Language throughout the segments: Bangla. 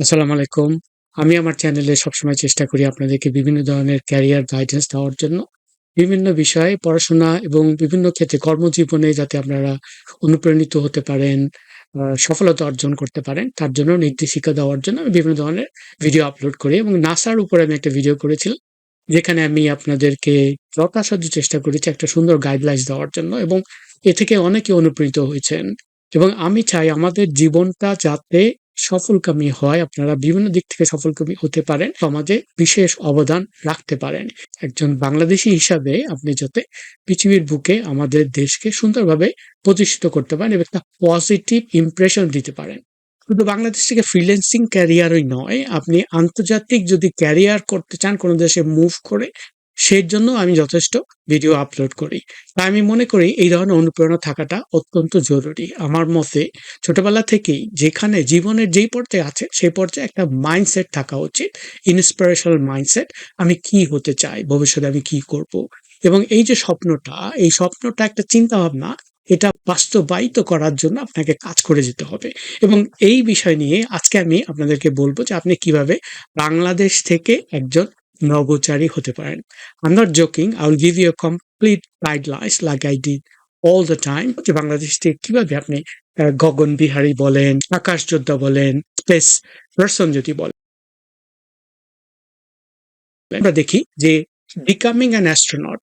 আসসালামু আলাইকুম। আমি আমার চ্যানেলে সবসময় চেষ্টা করি আপনাদেরকে বিভিন্ন ধরনের ক্যারিয়ার গাইডেন্স দেওয়ার জন্য। বিভিন্ন বিষয়ে পড়াশোনা এবং বিভিন্ন ক্ষেত্রে কর্মজীবনে যাতে আপনারা অনুপ্রাণিত হতে পারেন, সফলতা অর্জন করতে পারেন, তার জন্য নির্দেশিকা দেওয়ার জন্য আমি বিভিন্ন ধরনের ভিডিও আপলোড করি এবং নাসার উপরে আমি একটা ভিডিও করেছিলাম। যেখানে আমি আপনাদেরকে যথাসাধ্য চেষ্টা করেছি একটা সুন্দর গাইডলাইনস দেওয়ার জন্য এবং এ থেকে অনেকে অনুপ্রাণিত হয়েছেন। এবং আমি চাই আমাদের জীবনটা যাতে সফলকামী হয়, আপনারা বিভিন্ন দিক থেকে সফলকামী হতে পারেন, সমাজে বিশেষ অবদান রাখতে পারেন। একজন বাংলাদেশি হিসাবে আপনি যাতে পৃথিবীর বুকে আমাদের দেশকে সুন্দরভাবে প্রতিষ্ঠিত করতে পারেন এবং একটা পজিটিভ ইমপ্রেশন দিতে পারেন। শুধু বাংলাদেশ থেকে ফ্রিল্যান্সিং ক্যারিয়ারই নয়, আপনি আন্তর্জাতিক যদি ক্যারিয়ার করতে চান কোনো দেশে মুভ করে, সেই জন্য আমি যথেষ্ট ভিডিও আপলোড করি। তাই আমি মনে করি এই ধরনের অনুপ্রেরণা থাকাটা অত্যন্ত জরুরি। আমার মতে ছোটবেলা থেকেই যেখানে জীবনের যেই পর্যায়ে আছে, সেই পর্যায়ে একটা মাইন্ডসেট থাকা উচিত। Inspirational mindset. আমি কি হতে চাই? ভবিষ্যতে আমি কি করব? এবং এই যে স্বপ্নটা, এই স্বপ্নটা একটা চিন্তাভাবনা, এটা বাস্তবায়িত করার জন্য আপনাকে কাজ করে যেতে হবে। এবং এই বিষয় নিয়ে আজকে আমি আপনাদেরকে বলব যে আপনি কীভাবে বাংলাদেশ থেকে একজন নভোচারী হতে পারেন। Not joking, I will give you a complete guidelines like I did all the time যে বাংলাদেশ থেকে কীভাবে আপনি গগন বিহারী বলেন, আকাশ যোদ্ধা বলেন, স্পেস পারসন যদি বলেন আমরা দেখি যে বিকামিং অ্যান অ্যাস্ট্রোনট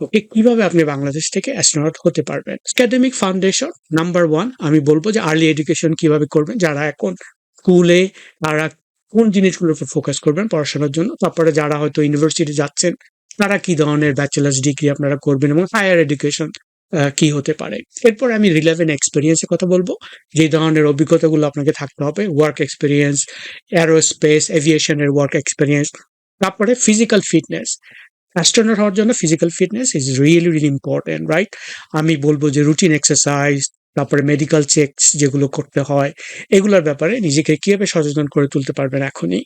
ওকে কীভাবে আপনি বাংলাদেশ থেকে অ্যাস্ট্রোনট হতে পারবেন। একাডেমিক ফাউন্ডেশন নাম্বার ওয়ান আমি বলব যে আর্লি এডুকেশন কীভাবে করবেন যারা এখন স্কুলে তারা কোন জিনিসগুলোর উপর ফোকাস করবেন পড়াশোনার জন্য। তারপরে যারা হয়তো ইউনিভার্সিটি যাচ্ছেন, তারা কি ধরনের ব্যাচেলার্স ডিগ্রি আপনারা করবেন এবং হায়ার এডুকেশন কি হতে পারে। এরপর আমি রিলেভেন্ট এক্সপিরিয়েন্সের কথা বলব যে ধরনের অভিজ্ঞতাগুলো আপনাকে থাকতে হবে। ওয়ার্ক এক্সপেরিয়েন্স, অ্যারোস্পেস, এভিয়েশন এর ওয়ার্ক এক্সপিরিয়েন্স তারপরে ফিজিক্যাল ফিটনেস। অ্যাস্ট্রোনট হওয়ার জন্য physical fitness is really, really important, right? আমি বলব যে রুটিন এক্সারসাইজ, তারপরে মেডিকেল চেকস যেগুলো করতে হয়, এগুলোর ব্যাপারে নিজেকে কীভাবে সচেতন করে তুলতে পারবেন এখনই।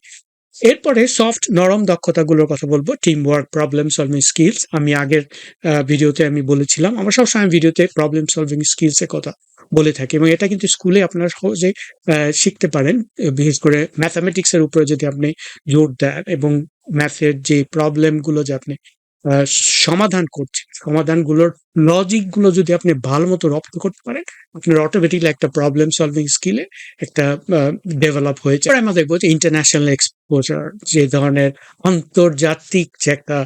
এরপরে সফট নরম দক্ষতাগুলোর কথা বলব team work, problem solving skills. আমি আগের ভিডিওতে আমি বলেছিলাম। আমরা সবসময় ভিডিওতে প্রবলেম সলভিং স্কিলসের কথা বলে থাকি এবং এটা কিন্তু স্কুলে আপনারা সহজে শিখতে পারেন। বিশেষ করে ম্যাথমেটিক্স এর উপরে যদি আপনি জোর দেন এবং ম্যাথের যে প্রবলেমগুলো যে আপনি সমাধান করছে সমাধানগুলোর লজিকগুলো যদি আপনি ভালো মতো রপ্ত করতে পারেন, আপনার অটোমেটিক্যালি একটা প্রবলেম সলভিং স্কিলে একটা ডেভেলপ হয়েছে। আমরা দেখব যে ইন্টারন্যাশনাল এক্সপোজার যে ধরনের আন্তর্জাতিক যে একটা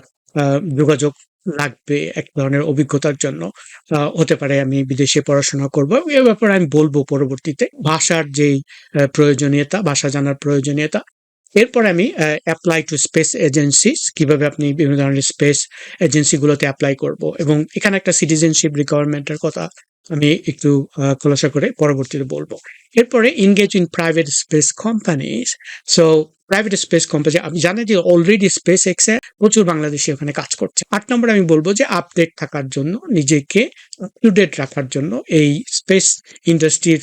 যোগাযোগ লাগবে এক ধরনের অভিজ্ঞতার জন্য হতে পারে আমি বিদেশে পড়াশোনা করব। এ ব্যাপারে আমি বলব পরবর্তীতে। ভাষার যেই প্রয়োজনীয়তা, ভাষা জানার প্রয়োজনীয়তা। এরপরে আমি uh apply to space agencies কীভাবে আপনি বিভিন্ন ধরনের স্পেস এজেন্সি গুলোতে এপ্লাই করব এবং এখানে একটা সিটিজেনশিপ রিকোয়ারমেন্ট এর কথা আমি একটু খোলাসা করে পরবর্তীতে বলব এরপরে engage in private space companies. So private space company আপনি জানেন যে অলরেডি স্পেস এক্স প্রচুর বাংলাদেশি ওখানে কাজ করছে। ৮ নম্বরে আমি বলব যে আপডেট থাকার জন্য নিজেকে আপ টু ডেট রাখার জন্য এই স্পেস ইন্ডাস্ট্রির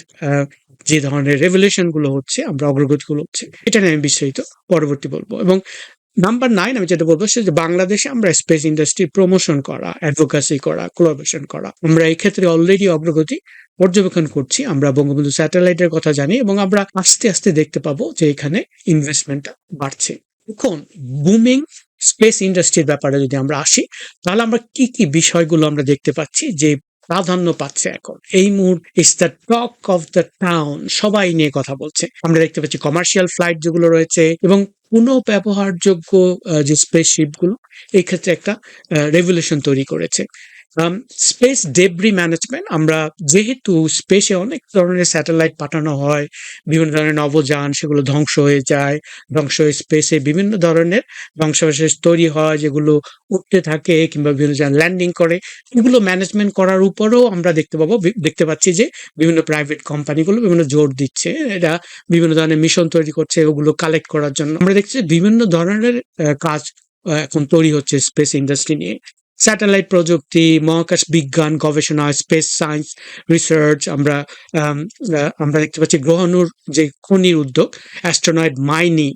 যে ধরনের রেভলিউশনগুলো হচ্ছে, আমরা অগ্রগতিগুলো হচ্ছে, এটা নিয়ে আমি বিস্তারিত পরবর্তী বলব এবং নাম্বার নাইন আমি যেটা বলব সেটা বাংলাদেশে আমরা স্পেস ইন্ডাস্ট্রি প্রমোশন করা, অ্যাডভোকেসি করা, কোলাবোরেশন করা। আমরা এই ক্ষেত্রে অলরেডি অগ্রগতি পর্যবেক্ষণ করছি। আমরা বঙ্গবন্ধু স্যাটেলাইট এর কথা জানি এবং আমরা আস্তে, আস্তে দেখতে পাবো যে এখানে ইনভেস্টমেন্টটা বাড়ছে। এখন বুমিং স্পেস ইন্ডাস্ট্রির ব্যাপারে যদি আমরা আসি, তাহলে আমরা কি, কি বিষয়গুলো আমরা দেখতে পাচ্ছি যে প্রাধান্য পাচ্ছে এখন। এই মুহূর্তে it's the talk of the town সবাই নিয়ে কথা বলছে। আমরা দেখতে পাচ্ছি কমার্শিয়াল ফ্লাইট যেগুলো রয়েছে এবং পুনঃ ব্যবহারযোগ্য যে স্পেসশিপগুলো এই ক্ষেত্রে একটা রেভুলেশন তৈরি করেছে। স্পেস ডেব্রি ম্যানেজমেন্ট আমরা যেহেতু স্পেসে অনেক ধরনের স্যাটেলাইট পাঠানো হয়, বিভিন্ন ধরনের নবযান সেগুলো ধ্বংস হয়ে যায়। ধ্বংস হয়ে স্পেসে বিভিন্ন ধরনের ধ্বংসাবশেষ তৈরি হয় যেগুলো উঠতে থাকে কিংবা বিভিন্ন ল্যান্ডিং করে। এগুলো ম্যানেজমেন্ট করার উপরেও আমরা দেখতে পাবো দেখতে পাচ্ছি যে বিভিন্ন প্রাইভেট কোম্পানিগুলো বিভিন্ন জোর দিচ্ছে। এরা বিভিন্ন ধরনের মিশন তৈরি করছে ওগুলো কালেক্ট করার জন্য। আমরা দেখছি বিভিন্ন ধরনের কাজ এখন তৈরি হচ্ছে স্পেস ইন্ডাস্ট্রি নিয়ে। স্যাটেলাইট প্রযুক্তি, মহাকাশ বিজ্ঞান, গবেষণা, স্পেস সায়েন্স রিসার্চ আমরা আম আমরা দেখতে পাচ্ছি গ্রহণুর যে খনির উদ্যোগ, অ্যাস্ট্রোনয়েড মাইনিং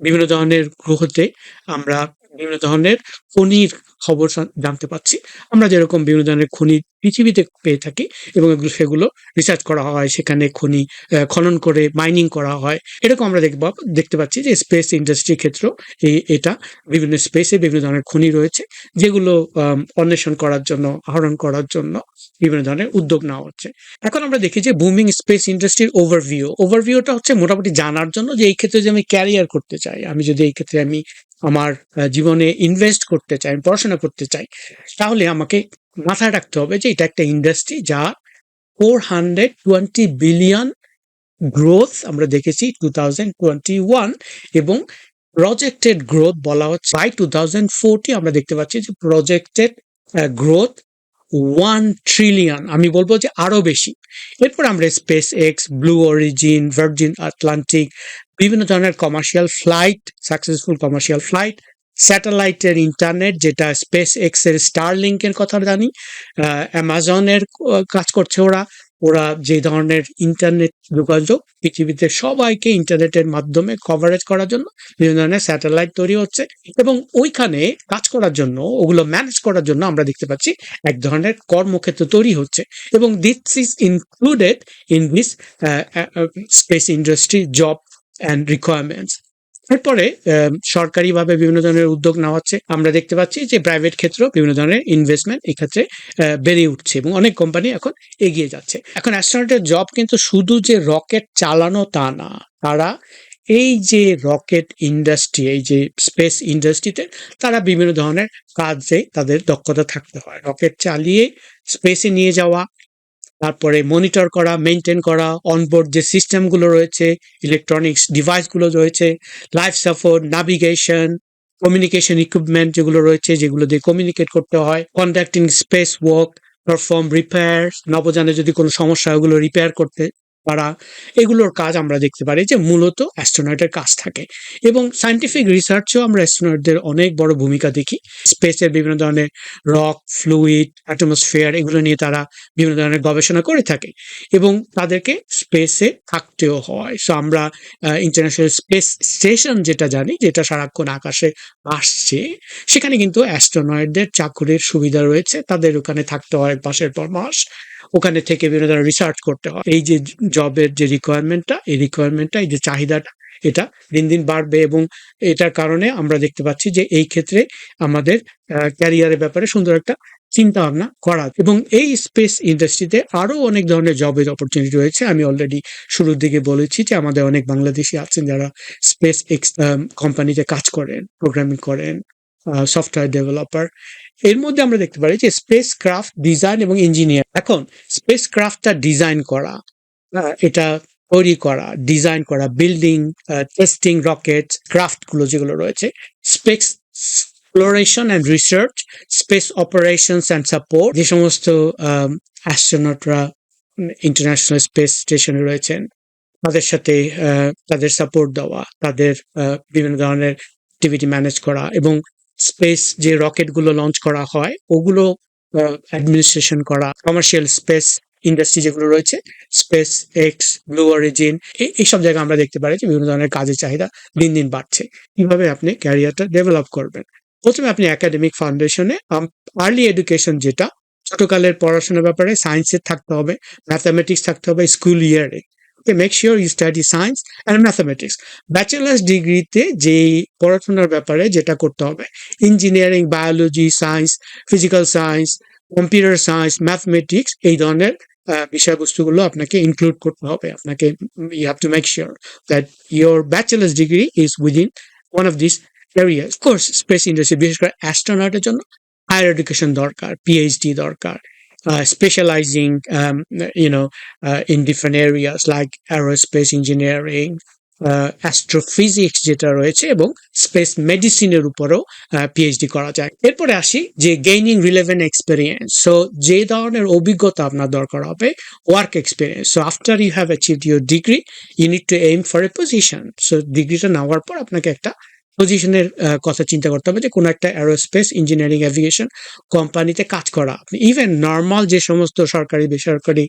বিভিন্ন ধরনের গ্রহতে আমরা বিভিন্ন ধরনের খনির খবর জানতে পাচ্ছি। আমরা যেরকম বিভিন্ন ধরনের খনি পৃথিবীতে পেয়ে থাকি এবং সেগুলো রিসার্চ করা হয়, সেখানে খনি খনন করে মাইনিং করা হয়। এরকম আমরা দেখব, দেখতে পাচ্ছি যে স্পেস ইন্ডাস্ট্রির ক্ষেত্রেও এই, এটা বিভিন্ন স্পেসে বিভিন্ন ধরনের খনি রয়েছে, যেগুলো অন্বেষণ করার জন্য, আহরণ করার জন্য বিভিন্ন ধরনের উদ্যোগ নেওয়া হচ্ছে। এখন আমরা দেখি যে বুমিং স্পেস ইন্ডাস্ট্রির ওভারভিউ ওভারভিউটা হচ্ছে মোটামুটি জানার জন্য যে এই ক্ষেত্রে যে আমি ক্যারিয়ার করতে চাই, আমি যদি এই ক্ষেত্রে আমি আমার জীবনে ইনভেস্ট করতে চাই পড়াশোনা করতে চাই, তাহলে আমাকে মাথায় রাখতে হবে যে এটা একটা ইন্ডাস্ট্রি যা four hundred twenty billion growth আমরা দেখেছি টু থাউজেন্ড টোয়েন্টি ওয়ান এবং প্রজেক্টেড গ্রোথ বলা হচ্ছে। বাই টু থাউজেন্ড ফোরটি আমরা দেখতে পাচ্ছি যে প্রজেক্টেড গ্রোথ ওয়ান ট্রিলিয়ন আমি বলব যে আরও বেশি। এরপর আমরা SpaceX Blue Origin Virgin Atlantic বিভিন্ন ধরনের commercial flight successful commercial flight স্যাটেলাইটের ইন্টারনেট, যেটা স্পেস এক্সের স্টার স্টারলিংকের কথা জানি অ্যামাজনের কাজ করছে ওরা। ওরা যে ধরনের ইন্টারনেট যোগাযোগ পৃথিবীতে সবাইকে ইন্টারনেটের মাধ্যমে কভারেজ করার জন্য বিভিন্ন ধরনের স্যাটেলাইট তৈরি হচ্ছে এবং ওইখানে কাজ করার জন্য, ওগুলো ম্যানেজ করার জন্য আমরা দেখতে পাচ্ছি এক ধরনের কর্মক্ষেত্র তৈরি হচ্ছে এবং this is included in this space industry job and requirements এরপরে সরকারিভাবে বিভিন্ন ধরনের উদ্যোগ নেওয়া হচ্ছে। আমরা দেখতে পাচ্ছি যে প্রাইভেট ক্ষেত্রেও বিভিন্ন ধরনের ইনভেস্টমেন্ট এই ক্ষেত্রে আহ, বেড়ে উঠছে এবং অনেক কোম্পানি এখন এগিয়ে যাচ্ছে। এখন অ্যাস্ট্রোনটের জব কিন্তু শুধু যে রকেট চালানো তা না তারা এই যে রকেট ইন্ডাস্ট্রি এই যে স্পেস ইন্ডাস্ট্রিতে তারা বিভিন্ন ধরনের কাজে তাদের দক্ষতা থাকতে হয়। রকেট চালিয়ে স্পেসে নিয়ে যাওয়া তারপরে মনিটর করা মেনটেন করা অনবোর্ড যে সিস্টেমগুলো রয়েছে ইলেকট্রনিক্স ডিভাইসগুলো রয়েছে life support navigation communication equipment যেগুলো রয়েছে, যেগুলো দিয়ে কমিউনিকেট করতে হয় conducting space work perform repair নবজানে যদি কোনো সমস্যা ওগুলো রিপেয়ার করতে। পারা এগুলোর কাজ আমরা দেখতে পারি যে মূলত অ্যাস্ট্রোনটের কাজ থাকে। এবং সায়েন্টিফিক রিসার্চেও আমরা অ্যাস্ট্রোনটদের অনেক বড় ভূমিকা দেখি। স্পেসের বিভিন্ন ধরনের রক ফ্লুইড অ্যাটমসফিয়ার এগুলো নিয়ে তারা বিভিন্ন ধরনের গবেষণা করে থাকে এবং তাদেরকে স্পেসে থাকতেও হয়। সো আমরা ইন্টারন্যাশনাল স্পেস স্টেশন যেটা জানি, যেটা সারাক্ষণ আকাশে আসছে, সেখানে কিন্তু অ্যাস্ট্রোনয়েডদের চাকুরির সুবিধা রয়েছে। তাদের ওখানে থাকতে হয় মাসের পর মাস। ওখানে থেকে বিভিন্ন ধরনের রিসার্চ করতে হয়। এই যে জবের যে রিকোয়ারমেন্টটা এই রিকোয়ারমেন্টটা এই যে চাহিদাটা, এটা দিন দিন বাড়বে এবং এটার কারণে আমরা দেখতে পাচ্ছি যে এই ক্ষেত্রে আমাদের ক্যারিয়ারের ব্যাপারে সুন্দর একটা চিন্তা ভাবনা করা। এবং এই স্পেস ইন্ডাস্ট্রিতে আরও অনেক ধরনের জবের অপরচুনিটি রয়েছে। আমি অলরেডি শুরুর দিকে বলেছি যে আমাদের অনেক বাংলাদেশি আছেন যারা স্পেস এক্স কোম্পানিতে কাজ করেন প্রোগ্রামিং করেন। সফটওয়্যার ডেভেলপার এর মধ্যে আমরা দেখতে পারি যে স্পেস ক্রাফট ডিজাইন এবং ইঞ্জিনিয়ার এখন স্পেস ক্রাফটটা ডিজাইন করা এটা তৈরি করা ডিজাইন করা বিল্ডিং টেস্টিং রকেট ক্রাফটগুলো যেগুলো রয়েছে space exploration and research space operations and support যে সমস্ত অ্যাস্ট্রোনটরা ইন্টারন্যাশনাল স্পেস স্টেশনে রয়েছেন, তাদের সাথে তাদের সাপোর্ট দেওয়া, তাদের বিভিন্ন ধরনের অ্যাক্টিভিটি ম্যানেজ করা এবং স্পেস যে রকেটগুলো লঞ্চ করা হয়, ওগুলো অ্যাডমিনিস্ট্রেশন করা কমার্শিয়াল স্পেস ইন্ডাস্ট্রি যেগুলো রয়েছে স্পেস এক্স ব্লু অরিজিন এইসব জায়গায় আমরা দেখতে পারি যে বিভিন্ন ধরনের কাজের চাহিদা দিন দিন বাড়ছে। কীভাবে আপনি ক্যারিয়ারটা ডেভেলপ করবেন? প্রথমে আপনি একাডেমিক ফাউন্ডেশনে আর্লি এডুকেশন যেটা, ছোটকালের পড়াশোনার ব্যাপারে সায়েন্সের থাকতে হবে ম্যাথামেটিক্স থাকতে হবে স্কুল ইয়ারে make sure you study science and mathematics bachelor's ডিগ্রিতে যে পড়াশোনার ব্যাপারে যেটা করতে হবে engineering biology science physical science computer science mathematics এই ধরনের বিষয়বস্তুগুলো আপনাকে ইনক্লুড করতে হবে। আপনাকে you have to make sure that your bachelor's degree is within one of this areas course space industry বিশেষ করে অ্যাস্ট্রোনটের জন্য হায়ার এডুকেশন দরকার পিএইচডি দরকার specialising you know in different areas like aerospace engineering astrophysics যেটা রয়েছে, এবং স্পেস মেডিসিনের উপরেও পিএইচডি করা যায়। এরপরে আসি যে গেইনিং রিলেভেন্ট এক্সপিরিয়েন্স সো যে ধরনের অভিজ্ঞতা আপনার দরকার হবে work experience so after you have achieve your degree you need to aim for a position so ডিগ্রিটা নেওয়ার পর আপনাকে একটা পজিশনের কথা চিন্তা করতে হবে যে কোনো একটা অ্যারোস্পেস ইঞ্জিনিয়ারিং অ্যাভিয়েশন কোম্পানিতে কাজ করা। ইভেন নর্মাল যে সমস্ত সরকারি, বেসরকারি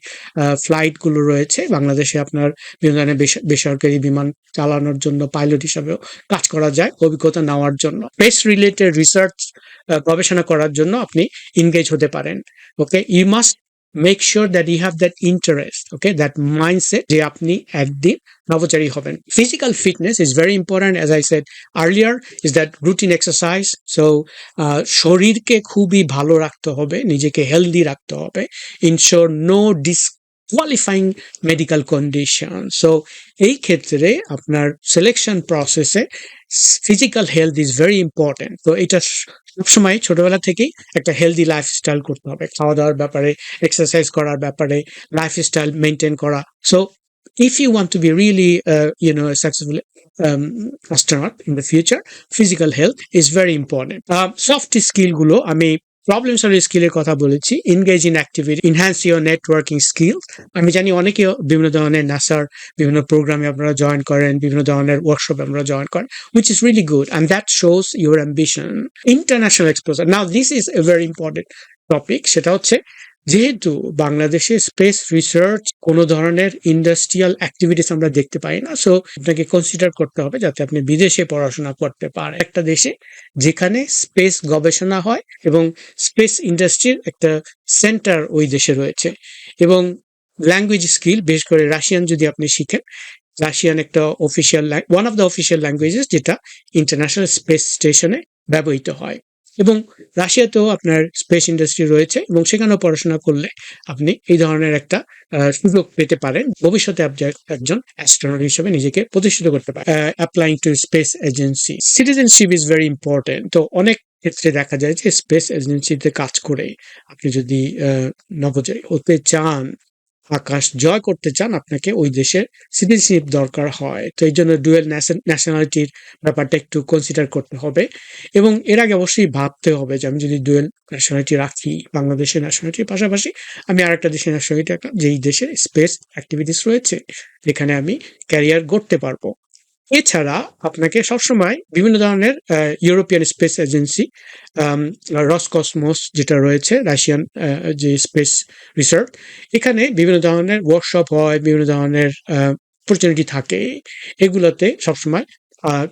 ফ্লাইটগুলো রয়েছে, বাংলাদেশে আপনার বিভিন্ন ধরনের বেসরকারি বিমান চালানোর জন্য পাইলট হিসাবেও কাজ করা যায় অভিজ্ঞতা নেওয়ার জন্য। স্পেস রিলেটেড রিসার্চ গবেষণা করার জন্য আপনি ইনগেজ হতে পারেন। Okay you must make sure that you have that interest okay that mindset যে আপনি একদিন নভোচারী হবেন। Physical fitness is very important as I said earlier is that routine exercise so শরীরকে খুবই ভালো রাখতে হবে, নিজেকে হেলদি রাখতে হবে। Ensure no disqualifying medical condition so এই ক্ষেত্রে আপনার সিলেকশন প্রসেসে physical health is very important তো এটা সবসময় ছোটবেলা থেকেই একটা হেলদি লাইফ স্টাইল করতে হবে। খাওয়া দাওয়ার ব্যাপারে এক্সারসাইজ করার ব্যাপারে লাইফ স্টাইল মেনটেন করা so if you want to be really you know successful astronaut in the future physical health is very important soft স্কিলগুলো আমি প্রবলেম সলভিং স্কিলের কথা বলেছি engage in activity enhance your networking skill আমি জানি অনেকে বিভিন্ন ধরনের নাসার, বিভিন্ন প্রোগ্রামে আপনারা জয়েন করেন, বিভিন্ন ধরনের ওয়ার্কশপে আপনারা জয়েন করেন which is really good and that shows your ambition international exposure now this is a very important topic সেটা হচ্ছে যেহেতু বাংলাদেশে স্পেস রিসার্চ কোনো ধরনের ইন্ডাস্ট্রিয়াল অ্যাক্টিভিটিস আমরা দেখতে পাই না সো আপনাকে কনসিডার করতে হবে যাতে আপনি বিদেশে পড়াশোনা করতে পারেন। একটা দেশে যেখানে স্পেস গবেষণা হয় এবং স্পেস ইন্ডাস্ট্রির একটা সেন্টার ওই দেশে রয়েছে। এবং ল্যাঙ্গুয়েজ স্কিল বিশেষ করে রাশিয়ান যদি আপনি শিখেন, রাশিয়ান একটা official one of the official languages যেটা ইন্টারন্যাশনাল স্পেস স্টেশনে ব্যবহৃত হয়। এবং রাশিয়াতেও আপনার স্পেস ইন্ডাস্ট্রি রয়েছে এবং সেখানেও পড়াশোনা করলে আপনি এই ধরনের একটা সুযোগ পেতে পারেন। ভবিষ্যতে একজন অ্যাস্ট্রোনট হিসেবে নিজেকে প্রতিষ্ঠিত করতে পারেন। Applying to space agency citizenship is very important তো অনেক ক্ষেত্রে দেখা যায় যে স্পেস এজেন্সিতে কাজ করে আপনি যদি নভোচারী হতে চান আকাশ জয় করতে চান, আপনাকে ওই দেশের সিটিজেনশিপ দরকার হয়। তো এই জন্য ডুয়েল ন্যাশনালিটির ব্যাপারটা একটু কনসিডার করতে হবে। এবং এর আগে অবশ্যই ভাবতে হবে যে আমি যদি ডুয়েল ন্যাশনালিটি রাখি, বাংলাদেশের ন্যাশনালিটির পাশাপাশি আমি আর একটা দেশের ন্যাশনালিটি রাখলাম, যেই দেশের স্পেস অ্যাক্টিভিটিস রয়েছে, যেখানে আমি ক্যারিয়ার গড়তে পারব। এছাড়া আপনাকে সবসময় বিভিন্ন ধরনের ইউরোপিয়ান স্পেস এজেন্সি রসকসমোস যেটা রয়েছে রাশিয়ান যে স্পেস রিসার্চ এখানে বিভিন্ন ধরনের ওয়ার্কশপ হয়, বিভিন্ন ধরনের অপরচুনিটি থাকে। এগুলোতে সবসময়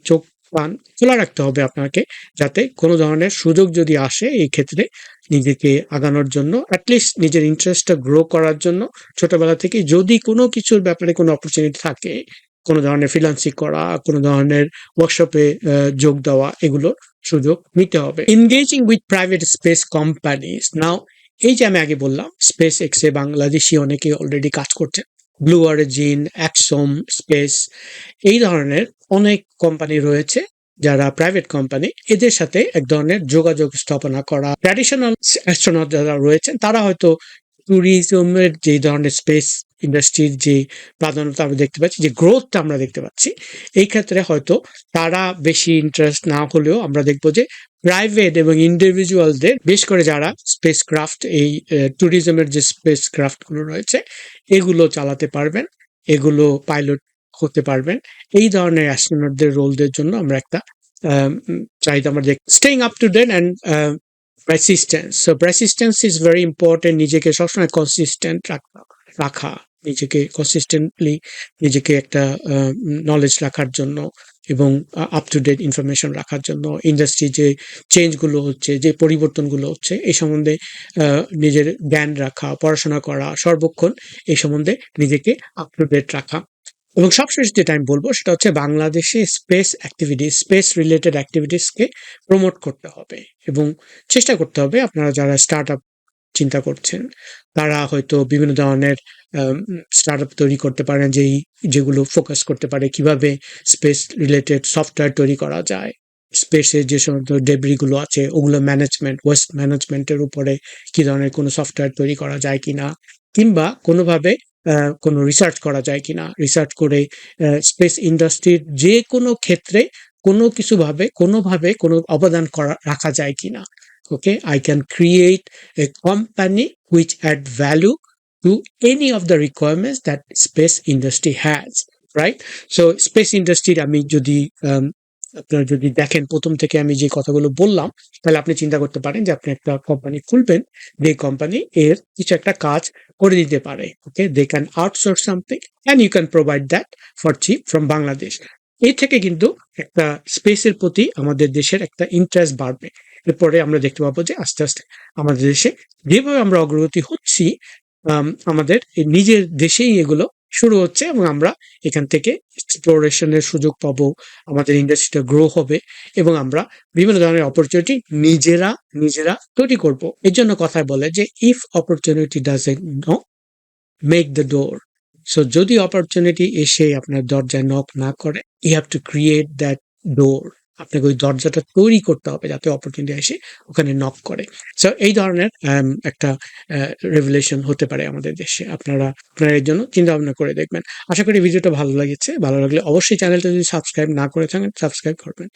চোখ কান খোলা রাখতে হবে আপনাকে, যাতে কোনো ধরনের সুযোগ যদি আসে, এই ক্ষেত্রে নিজেকে আগানোর জন্য অ্যাটলিস্ট নিজের ইন্টারেস্টটা গ্রো করার জন্য, ছোটবেলা থেকে যদি কোনো কিছুর ব্যাপারে কোনো অপরচুনিটি থাকে কোনো ধরনের ফ্রিলান্সিং করা, কোনো ধরনের ওয়ার্কশপে যোগ দেওয়া এগুলো সুযোগ নিতে হবে। Engaging with private space companies now এই যে আমি আগে বললাম স্পেস এক্সে বাংলাদেশি অনেকে অলরেডি কাজ করছে ব্লু অরিজিন অ্যাক্সোম স্পেস এই ধরনের অনেক কোম্পানি রয়েছে যারা প্রাইভেট কোম্পানি এদের সাথে এক ধরনের যোগাযোগ স্থাপনা করা। ট্র্যাডিশনাল অ্যাস্ট্রোনট যারা রয়েছেন, তারা হয়তো ট্যুরিজমের যে ধরনের স্পেস ইন্ডাস্ট্রির যে প্রাধান্যতা আমরা দেখতে পাচ্ছি, যে গ্রোথটা আমরা দেখতে পাচ্ছি, এই ক্ষেত্রে হয়তো তারা বেশি ইন্টারেস্ট না হলেও আমরা দেখব যে প্রাইভেট এবং ইন্ডিভিজুয়ালদের বেশ করে যারা স্পেস ক্রাফট এই ট্যুরিজমের যে স্পেস ক্রাফটগুলো রয়েছে, এগুলো চালাতে পারবেন, এগুলো পাইলট হতে পারবেন। এই ধরনের অ্যাস্ট্রোনটদের রোলদের জন্য আমরা একটা চাহিদা আমরা দেখ staying up to date and persistence so persistence is very important নিজেকে সবসময় কনসিস্টেন্ট রাখা নিজেকে কনসিস্টেন্টলি নিজেকে একটা নলেজ রাখার জন্য এবং আপ টু ডেট ইনফরমেশন রাখার জন্য। ইন্ডাস্ট্রি যে চেঞ্জগুলো হচ্ছে, যে পরিবর্তনগুলো হচ্ছে এই সম্বন্ধে নিজের জ্ঞান রাখা, পড়াশোনা করা সর্বক্ষণ এই সম্বন্ধে নিজেকে আপ টু ডেট রাখা। এবং সবশেষ যেটা আমি বলব সেটা হচ্ছে বাংলাদেশে স্পেস অ্যাক্টিভিটি স্পেস রিলেটেড অ্যাক্টিভিটিসকে প্রমোট করতে হবে এবং চেষ্টা করতে হবে আপনারা যারা স্টার্ট আপ চিন্তা করছেন, তারা হয়তো বিভিন্ন ধরনের স্টার্ট আপ তৈরি করতে পারেন যেই, যেগুলো ফোকাস করতে পারে কীভাবে স্পেস রিলেটেড সফটওয়্যার তৈরি করা যায়। স্পেসে যে সমস্ত ডেব্রিগুলো আছে, ওগুলো ম্যানেজমেন্ট ওয়েস্ট ম্যানেজমেন্টের উপরে কি ধরনের কোনো সফটওয়্যার তৈরি করা যায় কিনা, কিংবা কোনোভাবে কোনো রিসার্চ করা যায় কিনা। রিসার্চ করে স্পেস ইন্ডাস্ট্রির যে কোনো ক্ষেত্রে কোনো কিছু ভাবে কোনোভাবে কোনো অবদান করা রাখা যায় কিনা। Okay I can create a company which add value to any of the requirements that space industry has right so space ইন্ডাস্ট্রির আমি যদি um, আপনারা যদি দেখেন প্রথম থেকে আমি যে কথাগুলো বললাম তাহলে আপনি চিন্তা করতে পারেন যে আপনি একটা কোম্পানি খুলবেন যে কোম্পানি এর কিছু একটা কাজ করে দিতে পারে okay they can outsource something and you can provide that for cheap from Bangladesh এই থেকে কিন্তু একটা স্পেসের প্রতি আমাদের দেশের একটা ইন্টারেস্ট বাড়বে। এরপরে আমরা দেখতে পাবো যে আস্তে আস্তে আমাদের দেশে যেভাবে আমরা অগ্রগতি হচ্ছি আম, আমাদের নিজের দেশেই এগুলো শুরু হচ্ছে এবং আমরা এখান থেকে এক্সপ্লোরেশনের সুযোগ পাবো। আমাদের ইন্ডাস্ট্রিটা গ্রো হবে এবং আমরা বিভিন্ন ধরনের অপরচুনিটি নিজেরা নিজেরা তৈরি করব। এর জন্য কথায় বলে যে if opportunity does no make the door so যদি অপরচুনিটি এসে আপনার দরজায় নক না করে you have to create that door আপনাকে ওই দরজাটা তৈরি করতে হবে যাতে অপরচুনিটি এসে ওখানে নক করে। সো এই ধরনের um, একটা রেভুলেশন হতে পারে আমাদের দেশে। আপনারা আপনারা এর জন্য চিন্তা ভাবনা করে দেখবেন। আশা করি ভিডিওটা ভালো লেগেছে। ভালো লাগলে অবশ্যই চ্যানেলটা যদি সাবস্ক্রাইব না করে থাকেন সাবস্ক্রাইব করবেন।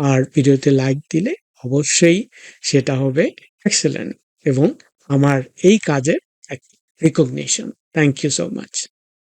আর ভিডিওতে লাইক দিলে অবশ্যই সেটা হবে এক্সেলেন্ট এবং আমার এই কাজের এক recognition thank you so much